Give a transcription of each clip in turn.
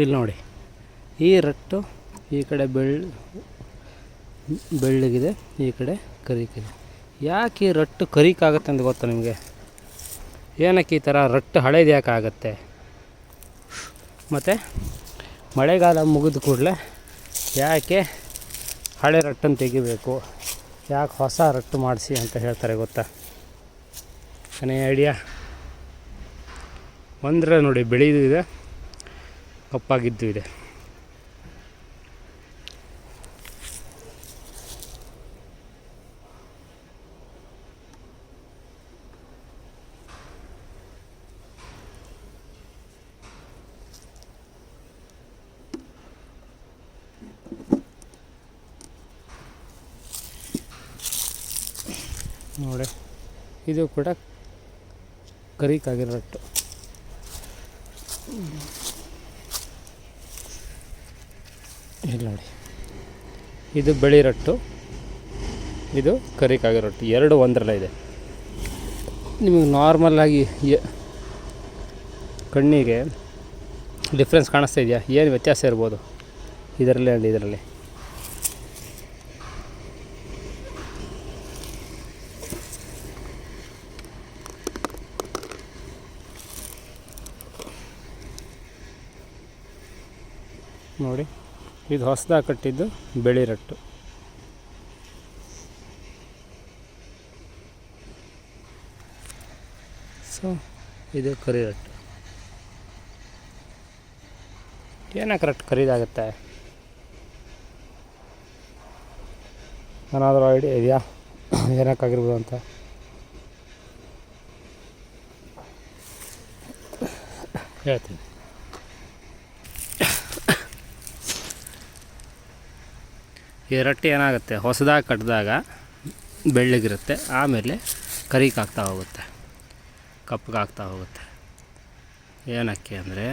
ಇಲ್ಲಿ ನೋಡಿ. ಈ ರಟ್ಟು ಈ ಕಡೆ ಬೆಳ್, ಬೆಳ್ಳಗಿದೆ, ಈ ಕಡೆ ಕರಿಕಿದೆ ಯಾಕೆ ಈ ರಟ್ಟು ಕರಿಕಾಗುತ್ತೆ ಅಂತ ಗೊತ್ತಾ ನಿಮಗೆ? ಏನಕ್ಕೆ ಈ ಥರ ರಟ್ಟು ಹಳೇದು ಯಾಕೆ ಆಗುತ್ತೆ? ಮತ್ತು ಮಳೆಗಾಲ ಮುಗಿದ ಕೂಡಲೇ ಯಾಕೆ ಹಳೆ ರಟ್ಟನ್ನು ತೆಗಿಬೇಕು? ಯಾಕೆ ಹೊಸ ರಟ್ಟು ಮಾಡಿಸಿ ಅಂತ ಹೇಳ್ತಾರೆ ಗೊತ್ತಾ? ಅನೇ ಐಡಿಯಾ ಒಂದ್ರೆ ನೋಡಿ ಬೆಳೆದು ಇದೆ ಕಪ್ಪಾಗಿದ್ದು ಇದೆ. ನೋಡಿ ಇದು ಕೂಡ ಕರಿಕಾಗಿರೋ ರಟ್ಟು ಇಲ್ಲಿ ನೋಡಿ. ಇದು ಬೆಳಿ ರಟ್ಟು. ಇದು ಕರಿಕಾಗಿ ರೊಟ್ಟು. ಎರಡು ಒಂದರಲ್ಲ ಇದೆ. ನಿಮಗೆ ನಾರ್ಮಲ್ಲಾಗಿ ಕಣ್ಣಿಗೆ ಡಿಫ್ರೆನ್ಸ್ ಕಾಣಿಸ್ತಾ ಇದೆಯಾ? ಏನು ವ್ಯತ್ಯಾಸ ಇರ್ಬೋದು? ಇದರಲ್ಲಿ ಆ್ಯಂಡ್ ಇದರಲ್ಲಿ ನೋಡಿ ಇದು ಹೊಸದಾಗಿ ಕಟ್ಟಿದ್ದು ಬೆಳಿ ರಟ್ಟು. ಸೊ ಇದು ಕರಿ ರಟ್ಟು. ಏನಕ್ಕೆ ರಟ್ಟು ಕರಿದಾಗುತ್ತೆ? ಏನಾದರೂ ಐಡಿಯಾ ಇದೆಯಾ? ಏನಕ್ಕಾಗಿರ್ಬೋದು ಅಂತ? ಹೇಳ್ತೀನಿ. ಈ ರೊಟ್ಟಿ ಏನಾಗುತ್ತೆ? ಹೊಸದಾಗಿ ಕಟ್ಟಿದಾಗ ಬೆಳ್ಳಗಿರುತ್ತೆ. ಆಮೇಲೆ ಕರಿಕಾಗ್ತಾ ಹೋಗುತ್ತೆ. ಕಪ್ಪಗಾಗ್ತಾ ಹೋಗುತ್ತೆ. ಏನಕ್ಕೆ ಅಂದರೆ,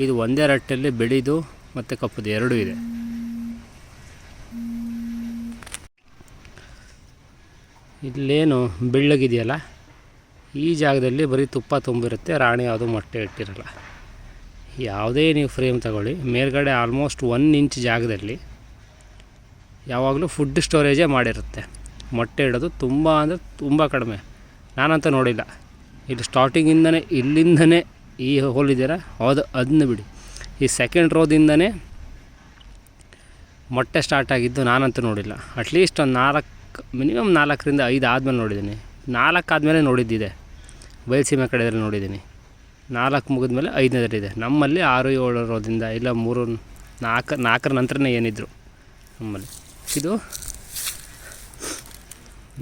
ಇದು ಒಂದೇ ರೊಟ್ಟಿಯಲ್ಲಿ ಬೆಳೆದು ಮತ್ತು ಕಪ್ಪದು ಎರಡೂ ಇದೆ. ಇಲ್ಲೇನು ಬೆಳ್ಳಗಿದೆಯಲ್ಲ? ಈ ಜಾಗದಲ್ಲಿ ಬರೀ ತುಪ್ಪ ತುಂಬಿರುತ್ತೆ, ರಾಣಿ ಯಾವುದು ಮೊಟ್ಟೆ ಇಟ್ಟಿರಲ್ಲ. ಯಾವುದೇ ನೀವು ಫ್ರೇಮ್ ತಗೊಳ್ಳಿ. ಮೇಲ್ಗಡೆ ಆಲ್ಮೋಸ್ಟ್ ಒನ್ ಇಂಚ್ ಜಾಗದಲ್ಲಿ ಯಾವಾಗಲೂ ಫುಡ್ ಸ್ಟೋರೇಜೇ ಮಾಡಿರುತ್ತೆ. ಮೊಟ್ಟೆ ಇಡೋದು ತುಂಬ ಅಂದರೆ ತುಂಬ ಕಡಿಮೆ. ನಾನಂತ ನೋಡಿಲ್ಲ. ಇಲ್ಲಿ ಸ್ಟಾರ್ಟಿಂಗಿಂದನೇ ಇಲ್ಲಿಂದನೇ ಈ ಹೋಲ್ ಇದೆಯಲ್ಲ, ಅದು ಅದನ್ನ ಬಿಡಿ. ಈ ಸೆಕೆಂಡ್ ರೋದಿಂದನೇ ಮೊಟ್ಟೆ ಸ್ಟಾರ್ಟ್ ಆಗಿದ್ದು ನಾನಂತೂ ನೋಡಿಲ್ಲ. ಅಟ್ಲೀಸ್ಟ್ ಒಂದು ನಾಲ್ಕು ಮಿನಿಮಮ್ ನಾಲ್ಕರಿಂದ ಐದು ಆದಮೇಲೆ ನೋಡಿದ್ದೀನಿ. ನಾಲ್ಕು ಆದಮೇಲೆ ನೋಡಿದ್ದಿದೆ. ಬಯಲುಸೀಮೆ ಕಡೆಯಲ್ಲಿ ನೋಡಿದ್ದೀನಿ. ನಾಲ್ಕು ಮುಗಿದ್ಮೇಲೆ ಐದನೇದಲ್ಲಿದೆ ನಮ್ಮಲ್ಲಿ ಆರು ಏಳು ರೋದಿಂದ ಇಲ್ಲ ಮೂರು ನಾಲ್ಕು, ನಾಲ್ಕರ ನಂತರನೇ ಏನಿದ್ರು ನಮ್ಮಲ್ಲಿ. ಇದು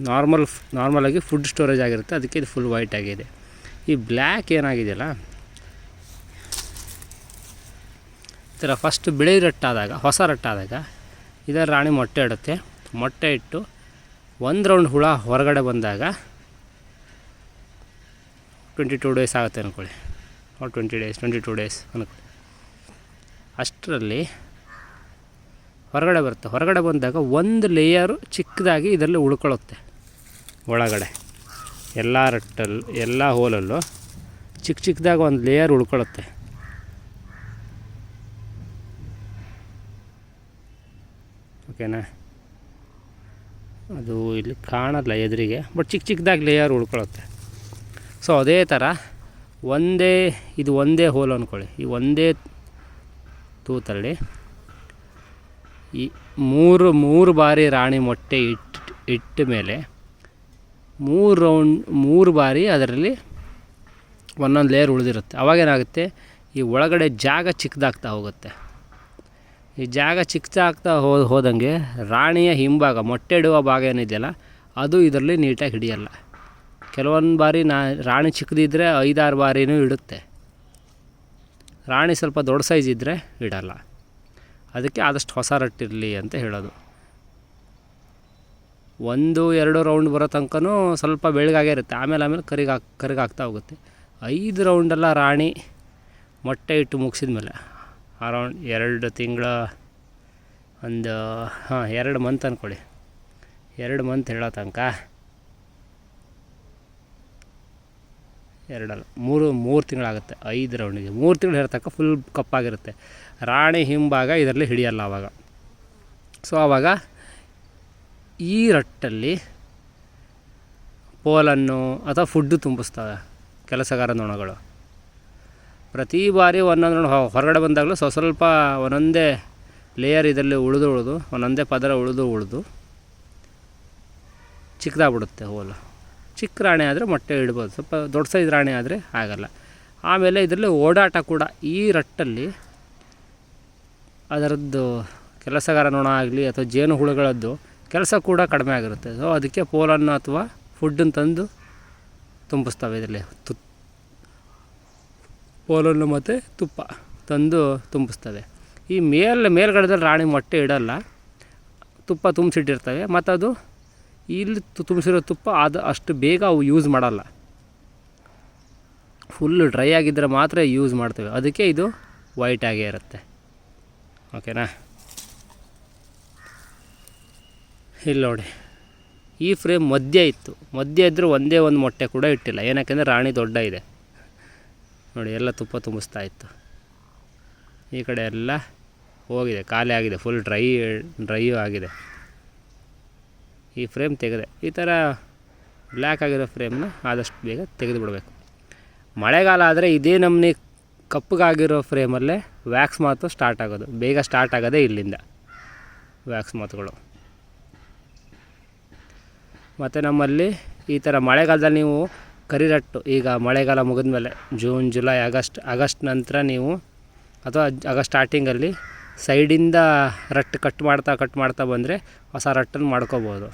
ನಾರ್ಮಲ್ ನಾರ್ಮಲಾಗಿ ಫುಡ್ ಸ್ಟೋರೇಜ್ ಆಗಿರುತ್ತೆ. ಅದಕ್ಕೆ ಇದು ಫುಲ್ ವೈಟ್ ಆಗಿದೆ. ಈ ಬ್ಲ್ಯಾಕ್ ಏನಾಗಿದೆಯಲ್ಲ? ಈ ಥರ ಫಸ್ಟ್ ಬಿಳಿ ರಟ್ಟಾದಾಗ, ಹೊಸ ರಟ್ಟಾದಾಗ ಇದರ ರಾಣಿ ಮೊಟ್ಟೆ ಇಡುತ್ತೆ. ಮೊಟ್ಟೆ ಇಟ್ಟು ಒಂದು ರೌಂಡ್ ಹುಳ ಹೊರಗಡೆ ಬಂದಾಗ ಟ್ವೆಂಟಿ ಟೂ ಡೇಸ್ ಆಗುತ್ತೆ ಅಂದ್ಕೊಳ್ಳಿ twenty days twenty two days ಅಂದ್ಕೊಳ್ಳಿ ಅಷ್ಟರಲ್ಲಿ ಹೊರಗಡೆ ಬರುತ್ತೆ. ಹೊರಗಡೆ ಬಂದಾಗ ಒಂದು ಲೇಯರು ಚಿಕ್ಕದಾಗಿ ಇದರಲ್ಲಿ ಉಳ್ಕೊಳ್ಳುತ್ತೆ. ಒಳಗಡೆ. ಎಲ್ಲ ರಟ್ಟಲ್ಲಿ ಎಲ್ಲ ಹೋಲಲ್ಲೂ ಚಿಕ್ಕ ಚಿಕ್ಕದಾಗ ಒಂದು ಲೇಯರ್ ಉಳ್ಕೊಳ್ಳುತ್ತೆ. ಓಕೆನಾ ಅದು ಇಲ್ಲಿ ಕಾಣಲ್ಲ ಎದುರಿಗೆ ಬಟ್ ಚಿಕ್ಕ ಚಿಕ್ಕದಾಗಿ ಲೇಯರ್ ಉಳ್ಕೊಳ್ಳುತ್ತೆ. ಸೊ ಅದೇ ಥರ ಒಂದೇ, ಇದು ಒಂದೇ ಹೋಲ್ ಅಂದ್ಕೊಳ್ಳಿ ಈ ಒಂದೇ ತೂತಲ್ಲಿ ಈ ಮೂರು ಮೂರು ಬಾರಿ ರಾಣಿ ಮೊಟ್ಟೆ ಇಟ್ಟು ಇಟ್ಟ ಮೇಲೆ ಮೂರು ರೌಂಡ್, ಮೂರು ಬಾರಿ ಅದರಲ್ಲಿ ಒಂದೊಂದು ಲೇಯರ್ ಉಳಿದಿರುತ್ತೆ. ಅವಾಗೇನಾಗುತ್ತೆ ಈ ಒಳಗಡೆ ಜಾಗ ಚಿಕ್ಕದಾಗ್ತಾ ಹೋಗುತ್ತೆ. ಈ ಜಾಗ ಚಿಕ್ಕದಾಗ್ತಾ ಹೋ, ಹೋದಂಗೆ ರಾಣಿಯ ಹಿಂಭಾಗ, ಮೊಟ್ಟೆ ಇಡುವ ಭಾಗ ಏನಿದೆಯಲ್ಲ, ಅದು ಇದರಲ್ಲಿ ನೀಟಾಗಿ ಹಿಡಿಯಲ್ಲ. ಕೆಲವೊಂದು ಬಾರಿ ನಾ, ರಾಣಿ ಚಿಕ್ಕದಿದ್ದರೆ ಐದಾರು ಬಾರಿನೂ ಇಡುತ್ತೆ. ರಾಣಿ ಸ್ವಲ್ಪ ದೊಡ್ಡ ಸೈಜ್ ಇದ್ದರೆ ಇಡಲ್ಲ. ಅದಕ್ಕೆ ಆದಷ್ಟು ಹೊಸ ರಟ್ಟಿರಲಿ ಅಂತ ಹೇಳೋದು. ಒಂದು, ಎರಡು ರೌಂಡ್ ಬರೋ ತನಕನೂ ಸ್ವಲ್ಪ ಬೆಳಗಾಗೇ ಇರುತ್ತೆ. ಆಮೇಲೆ ಆಮೇಲೆ ಕರಿಗಾ ಕರಿಗಾಗ್ತಾ ಹೋಗುತ್ತೆ. ಐದು ರೌಂಡೆಲ್ಲ ರಾಣಿ ಮೊಟ್ಟೆ ಇಟ್ಟು ಮುಗಿಸಿದ ಮೇಲೆ ಅರೌಂಡ್ ಎರಡು ತಿಂಗಳ ಒಂದು, ಹಾಂ, ಎರಡು ಮಂತ್ ಅಂದ್ಕೊಳ್ಳಿ ಎರಡು ಮಂತ್ ಹೇಳೋ ತನಕ ಎರಡಲ್ಲ. ಮೂರು ಮೂರು ತಿಂಗಳಾಗುತ್ತೆ. ಐದು ರೌಂಡಿಗೆ. ಮೂರು ತಿಂಗಳು ಹೇರ್ತಕ್ಕ ಫುಲ್ ಕಪ್ಪಾಗಿರುತ್ತೆ ರಾಣಿ ಹಿಂಭಾಗ ಇದರಲ್ಲಿ ಹಿಡಿಯಲ್ಲ ಆವಾಗ ಸೊ ಆವಾಗ ಈ ರಟ್ಟಲ್ಲಿ ಪೋಲನ್ನು ಅಥವಾ ಫುಡ್ಡು ತುಂಬಿಸ್ತವೆ ಕೆಲಸಗಾರ ನೊಣಗಳು ಪ್ರತಿ ಬಾರಿ ಒಂದೊಂದು ಹೊರಗಡೆ ಬಂದಾಗಲೂ ಸ್ವ ಸ್ವಲ್ಪ ಒಂದೊಂದೇ ಲೇಯರ್ ಇದರಲ್ಲಿ ಉಳಿದು ಉಳಿದು, ಒಂದೊಂದೇ ಪದರ ಉಳಿದು ಉಳಿದು ಚಿಕ್ಕದಾಗ್ಬಿಡುತ್ತೆ ಹೋಲು. ಚಿಕ್ಕ ರಾಣಿ ಆದರೆ ಮೊಟ್ಟೆ ಇಡ್ಬೋದು, ಸ್ವಲ್ಪ ದೊಡ್ಡ ಸೈಜ್ ರಾಣಿ ಆದರೆ ಆಗಲ್ಲ. ಆಮೇಲೆ ಇದರಲ್ಲಿ ಓಡಾಟ ಕೂಡ ಈ ರಟ್ಟಲ್ಲಿ ಅದರದ್ದು ಕೆಲಸಗಾರ ನೊಣ ಆಗಲಿ ಅಥವಾ ಜೇನು ಹುಳುಗಳದ್ದು ಕೆಲಸ ಕೂಡ ಕಡಿಮೆ ಆಗಿರುತ್ತೆ. ಸೊ ಅದಕ್ಕೆ ಪೋಲನ್ನು ಅಥವಾ ಫುಡ್ಡನ್ನು ತಂದು ತುಂಬಿಸ್ತವೆ ಇದರಲ್ಲಿ. ತು, ಪೋಲನ್ನು ಮತ್ತು ತುಪ್ಪ ತಂದು ತುಂಬಿಸ್ತವೆ. ಈ ಮೇಲ್, ಮೇಲ್ಗಡೆದಲ್ಲಿ ರಾಣಿ ಮೊಟ್ಟೆ ಇಡಲ್ಲ, ತುಪ್ಪ ತುಂಬಿಸಿಟ್ಟಿರ್ತವೆ ಮತ್ತು ಅದು ಇಲ್ಲಿ ತುಂಬಿಸಿರೋ ತುಪ್ಪ ಅದು ಅಷ್ಟು ಬೇಗ ಅವು ಯೂಸ್ ಮಾಡಲ್ಲ. ಫುಲ್ ಡ್ರೈ ಆಗಿದ್ದರೆ ಮಾತ್ರ ಯೂಸ್ ಮಾಡ್ತೇವೆ. ಅದಕ್ಕೆ ಇದು ವೈಟ್ ಆಗೇ ಇರುತ್ತೆ. ಓಕೆನಾ ಇಲ್ಲಿ ನೋಡಿ. ಈ ಫ್ರೇಮ್ ಮಧ್ಯ ಇತ್ತು. ಮಧ್ಯ ಇದ್ದರೂ ಒಂದೇ ಒಂದು ಮೊಟ್ಟೆ ಕೂಡ ಇಟ್ಟಿಲ್ಲ. ಏನಕ್ಕೆಂದರೆ ರಾಣಿ ದೊಡ್ಡ ಇದೆ. ನೋಡಿ, ಎಲ್ಲ ತುಪ್ಪ ತುಂಬಿಸ್ತಾ ಇತ್ತು. ಈ ಕಡೆ ಎಲ್ಲ ಹೋಗಿದೆ. ಖಾಲಿ ಆಗಿದೆ. ಫುಲ್ ಡ್ರೈ ಡ್ರೈಯೂ ಆಗಿದೆ. ಈ ಫ್ರೇಮ್ ತೆಗೆದೆ ಈ ಥರ ಬ್ಲ್ಯಾಕ್ ಆಗಿರೋ ಫ್ರೇಮ್ನ ಆದಷ್ಟು ಬೇಗ ತೆಗೆದುಬಿಡಬೇಕು. ಮಳೆಗಾಲ ಆದರೆ ಇದೇ ನಮ್ಮನೆ ಕಪ್ಪಗಾಗಿರೋ ಫ್ರೇಮಲ್ಲೇ ವ್ಯಾಕ್ಸ್ ಮಾತು ಸ್ಟಾರ್ಟ್ ಆಗೋದು. ಬೇಗ ಸ್ಟಾರ್ಟ್ ಆಗೋದೇ ಇಲ್ಲಿಂದ ವ್ಯಾಕ್ಸ್ ಮಾತುಗಳು. ಮತ್ತು ನಮ್ಮಲ್ಲಿ ಈ ಥರ ಮಳೆಗಾಲದಲ್ಲಿ ನೀವು ಕರಿರಟ್ಟು, ಈಗ ಮಳೆಗಾಲ ಮುಗಿದ್ಮೇಲೆ ಜೂನ್ ಜುಲೈ ಆಗಸ್ಟ್ ಆಗಸ್ಟ್ ನಂತರ ನೀವು ಅಥವಾ ಆಗಸ್ಟ್ ಸ್ಟಾರ್ಟಿಂಗಲ್ಲಿ ಸೈಡಿಂದ ರಟ್ಟು ಕಟ್ ಮಾಡ್ತಾ ಕಟ್ ಮಾಡ್ತಾ ಬಂದರೆ ಹೊಸ ರಟ್ಟನ್ನು ಮಾಡ್ಕೋಬೋದು.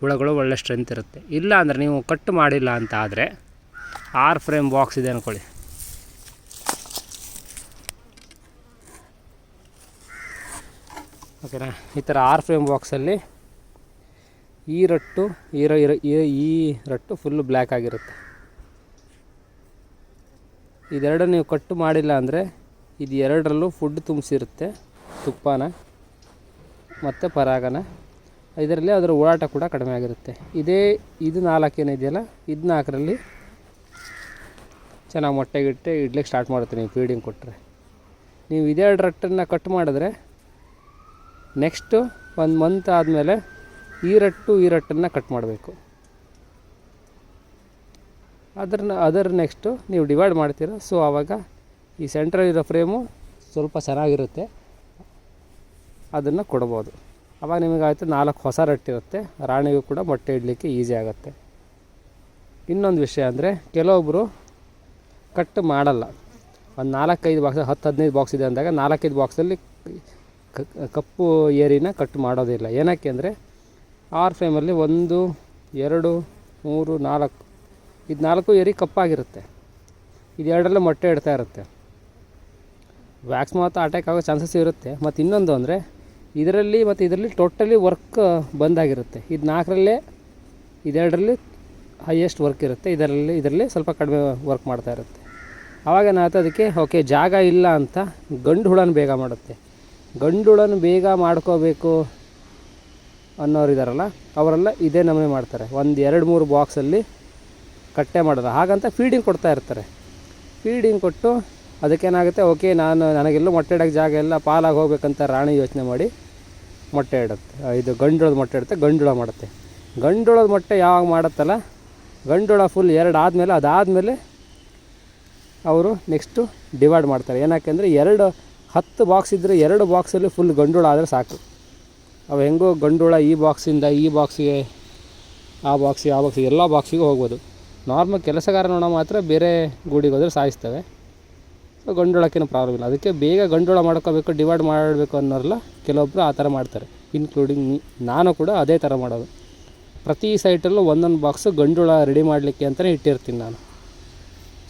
ಹುಳಗಳು ಒಳ್ಳೆ ಸ್ಟ್ರೆಂತ್ ಇರುತ್ತೆ. ಇಲ್ಲ ಅಂದರೆ ನೀವು ಕಟ್ ಮಾಡಿಲ್ಲ ಅಂತ ಆದರೆ ಆರ್ ಫ್ರೇಮ್ ಬಾಕ್ಸ್ ಇದೆ ಅಂದ್ಕೊಳ್ಳಿ ಓಕೆನಾ ಈ ಥರ ಆರ್ ಫ್ರೇಮ್ ಬಾಕ್ಸಲ್ಲಿ ಈ ರಟ್ಟು, ಈ ಈ ರಟ್ಟು ಫುಲ್ಲು ಬ್ಲ್ಯಾಕ್ ಆಗಿರುತ್ತೆ. ಇದೆರಡು ನೀವು ಕಟ್ಟು ಮಾಡಿಲ್ಲ ಅಂದರೆ ಇದು ಎರಡರಲ್ಲೂ ಫುಡ್ ತುಂಬಿಸಿರುತ್ತೆ ತುಪ್ಪನ, ಮತ್ತು ಪರಾಗನ. ಇದರಲ್ಲಿ ಅದರ ಓಡಾಟ ಕೂಡ ಕಡಿಮೆ ಆಗಿರುತ್ತೆ. ಇದೇ, ಇದು ನಾಲ್ಕು ಏನಿದೆಯಲ್ಲ ಇದು ನಾಲ್ಕರಲ್ಲಿ ಚೆನ್ನಾಗಿ ಮೊಟ್ಟೆಗಿಟ್ಟೆ ಇಡ್ಲಿಕ್ಕೆ ಸ್ಟಾರ್ಟ್ ಮಾಡುತ್ತೆ ನೀವು ಫೀಡಿಂಗ್ ಕೊಟ್ಟರೆ ನೀವು ಇದೇ ರಟ್ಟನ್ನು ಕಟ್ ಮಾಡಿದ್ರೆ ನೆಕ್ಸ್ಟು ಒಂದು ಮಂತ್ ಆದಮೇಲೆ ಈ ರಟ್ಟು ಈ ರಟ್ಟನ್ನು ಕಟ್ ಮಾಡಬೇಕು. ಅದನ್ನ ಅದರ ನೆಕ್ಸ್ಟು ನೀವು ಡಿವೈಡ್ ಮಾಡ್ತೀರ? ಸೊ ಆವಾಗ ಈ ಸೆಂಟ್ರಲ್ಲಿರೋ ಫ್ರೇಮು ಸ್ವಲ್ಪ ಚೆನ್ನಾಗಿರುತ್ತೆ. ಅದನ್ನು ಕೊಡ್ಬೋದು. ಆವಾಗ ನಿಮಗಾಯಿತು ನಾಲ್ಕು ಹೊಸ ರಟ್ಟಿರುತ್ತೆ ರಾಣಿಗೂ ಕೂಡ ಮೊಟ್ಟೆ ಇಡಲಿಕ್ಕೆ ಈಸಿ ಆಗುತ್ತೆ. ಇನ್ನೊಂದು ವಿಷಯ ಅಂದರೆ ಕೆಲವೊಬ್ಬರು ಕಟ್ ಮಾಡಲ್ಲ. ಒಂದು ನಾಲ್ಕೈದು ಬಾಕ್ಸ್ ಹತ್ತು, ಹದಿನೈದು ಬಾಕ್ಸ್ ಇದೆ ಅಂದಾಗ ನಾಲ್ಕೈದು ಬಾಕ್ಸಲ್ಲಿ ಕಪ್ಪು ಏರಿನ ಕಟ್ ಮಾಡೋದಿಲ್ಲ. ಏನಕ್ಕೆ ಅಂದರೆ ಆರ್ ಫ್ರೇಮಲ್ಲಿ ಒಂದು, ಎರಡು, ಮೂರು, ನಾಲ್ಕು, ಇದು ನಾಲ್ಕು ಏರಿ ಕಪ್ಪಾಗಿರುತ್ತೆ. ಇದು ಎರಡರಲ್ಲೇ ಮೊಟ್ಟೆ ಇಡ್ತಾ ಇರುತ್ತೆ. ವ್ಯಾಕ್ಸ್ ಮಾತ್ರ ಅಟ್ಯಾಕ್ ಆಗೋ ಚಾನ್ಸಸ್ ಇರುತ್ತೆ. ಮತ್ತು ಇನ್ನೊಂದು ಅಂದರೆ ಇದರಲ್ಲಿ ಮತ್ತು ಇದರಲ್ಲಿ ಟೋಟಲಿ ವರ್ಕ್ ಬಂದಾಗಿರುತ್ತೆ. ಇದು ನಾಲ್ಕರಲ್ಲೇ, ಇದೆರಡರಲ್ಲಿ ಹೈಯೆಸ್ಟ್ ವರ್ಕ್ ಇರುತ್ತೆ. ಇದರಲ್ಲಿ ಇದರಲ್ಲಿ ಸ್ವಲ್ಪ ಕಡಿಮೆ ವರ್ಕ್ ಮಾಡ್ತಾ ಇರುತ್ತೆ. ಆವಾಗ ಏನಾಗುತ್ತೆ ಅದಕ್ಕೆ ಓಕೆ ಜಾಗ ಇಲ್ಲ ಅಂತ ಗಂಡು ಹುಳನ ಬೇಗ ಮಾಡುತ್ತೆ. ಗಂಡು ಹುಳನ ಬೇಗ ಮಾಡ್ಕೋಬೇಕು ಅನ್ನೋರು ಇದ್ದಾರಲ್ಲ ಅವರೆಲ್ಲ ಇದೇ ನಮೂನೆ ಮಾಡ್ತಾರೆ. ಒಂದು ಎರಡು ಮೂರು ಬಾಕ್ಸಲ್ಲಿ ಕಟ್ಟೆ ಮಾಡೋದು. ಹಾಗಂತ ಫೀಡಿಂಗ್ ಕೊಡ್ತಾ ಇರ್ತಾರೆ. ಫೀಡಿಂಗ್ ಕೊಟ್ಟು ಅದಕ್ಕೇನಾಗುತ್ತೆ, ಓಕೆ, ನಾನು ನನಗೆಲ್ಲೂ ಮೊಟ್ಟೆ ಇಡೋಕ್ಕೆ ಜಾಗ ಎಲ್ಲ ಪಾಲಾಗಿ ಹೋಗ್ಬೇಕಂತ ರಾಣಿ ಯೋಚನೆ ಮಾಡಿ ಮೊಟ್ಟೆ ಇಡುತ್ತೆ. ಇದು ಗಂಡುಳದ ಮೊಟ್ಟೆ ಇಡುತ್ತೆ, ಗಂಡುಳ ಮಾಡುತ್ತೆ. ಗಂಡುಳದ ಮೊಟ್ಟೆ ಯಾವಾಗ ಮಾಡುತ್ತಲ್ಲ, ಗಂಡುಳ ಫುಲ್ ಎರಡು ಆದಮೇಲೆ, ಅದಾದಮೇಲೆ ಅವರು ನೆಕ್ಸ್ಟು ಡಿವೈಡ್ ಮಾಡ್ತಾರೆ. ಏನಕ್ಕೆಂದರೆ ಎರಡು, ಹತ್ತು ಬಾಕ್ಸ್ ಇದ್ದರೆ ಎರಡು ಬಾಕ್ಸಲ್ಲಿ ಫುಲ್ ಗಂಡುಳ ಆದರೆ ಸಾಕು. ಅವು ಹೆಂಗೋ ಗಂಡುಳ, ಈ ಬಾಕ್ಸಿಂದ ಈ ಬಾಕ್ಸಿಗೆ ಆ ಬಾಕ್ಸಿಗೆ ಆ ಬಾಕ್ಸಿಗೆ ಎಲ್ಲ ಬಾಕ್ಸಿಗೂ ಹೋಗ್ಬೋದು. ನಾರ್ಮಲ್ ಕೆಲಸಗಾರ ನೋಡೋ ಮಾತ್ರ ಬೇರೆ ಗೂಡಿಗೆ ಹೋದರೆ ಸಾಯಿಸ್ತವೆ. ಗಂಡುಳಕ್ಕೇನು ಪ್ರಾಬ್ಲಮ್ ಇಲ್ಲ. ಅದಕ್ಕೆ ಬೇಗ ಗಂಡುಳ ಮಾಡ್ಕೋಬೇಕು, ಡಿವೈಡ್ ಮಾಡಬೇಕು ಅನ್ನೋರಲ್ಲ ಕೆಲವೊಬ್ಬರು ಆ ಥರ ಮಾಡ್ತಾರೆ. ಇನ್ಕ್ಲೂಡಿಂಗ್ ನಾನು ಕೂಡ ಅದೇ ಥರ ಮಾಡೋದು. ಪ್ರತಿ ಸೈಟಲ್ಲೂ ಒಂದೊಂದು ಬಾಕ್ಸು ಗಂಡುಳ ರೆಡಿ ಮಾಡಲಿಕ್ಕೆ ಅಂತಲೇ ಇಟ್ಟಿರ್ತೀನಿ ನಾನು.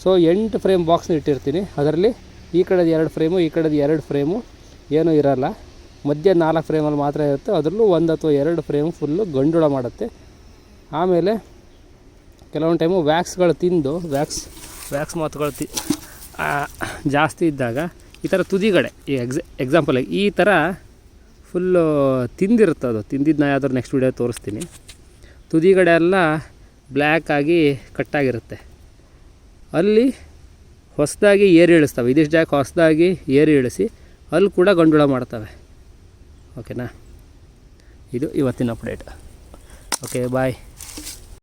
ಸೊ ಎಂಟು ಫ್ರೇಮ್ ಬಾಕ್ಸ್ನ ಇಟ್ಟಿರ್ತೀನಿ. ಅದರಲ್ಲಿ ಈ ಕಡೆದು ಎರಡು ಫ್ರೇಮು ಈ ಕಡೆದು ಎರಡು ಫ್ರೇಮು ಏನೂ ಇರಲ್ಲ. ಮಧ್ಯ ನಾಲ್ಕು ಫ್ರೇಮಲ್ಲಿ ಮಾತ್ರ ಇರುತ್ತೆ. ಅದರಲ್ಲೂ ಒಂದು ಅಥವಾ ಎರಡು ಫ್ರೇಮ್ ಫುಲ್ಲು ಗಂಡುಳ ಮಾಡುತ್ತೆ. ಆಮೇಲೆ ಕೆಲವೊಂದು ಟೈಮು ವ್ಯಾಕ್ಸ್ಗಳು ತಿಂದು ವ್ಯಾಕ್ಸ್ ವ್ಯಾಕ್ಸ್ ಮಾತುಗಳು ತಿ ಜಾಸ್ತಿ ಇದ್ದಾಗ ಈ ಥರ ತುದಿಗಡೆ, ಈ ಎಕ್ಸ ಎಕ್ಸಾಂಪಲ್ ಈ ಥರ ಫುಲ್ಲು ತಿಂದಿರುತ್ತೆ ಅದು. ತಿಂದಿದ್ದು ನಾ ಯಾವ್ದಾದ್ರು ನೆಕ್ಸ್ಟ್ ವೀಡಿಯೋ ತೋರಿಸ್ತೀನಿ. ತುದಿಗಡೆ ಎಲ್ಲ ಬ್ಲ್ಯಾಕ್ ಆಗಿ ಕಟ್ಟಾಗಿರುತ್ತೆ ಅಲ್ಲಿ ಹೊಸದಾಗಿ ಏರಿ ಇಳಿಸ್ತವೆ. ಇದಿಷ್ಟು ಜಾಗ ಹೊಸದಾಗಿ ಏರಿ ಇಳಿಸಿ ಅಲ್ಲಿ ಕೂಡ ಗಂಡುಳ ಮಾಡ್ತವೆ. ಓಕೆನಾ ಇದು ಇವತ್ತಿನ ಅಪ್ಡೇಟ್ ಓಕೆ ಬಾಯ್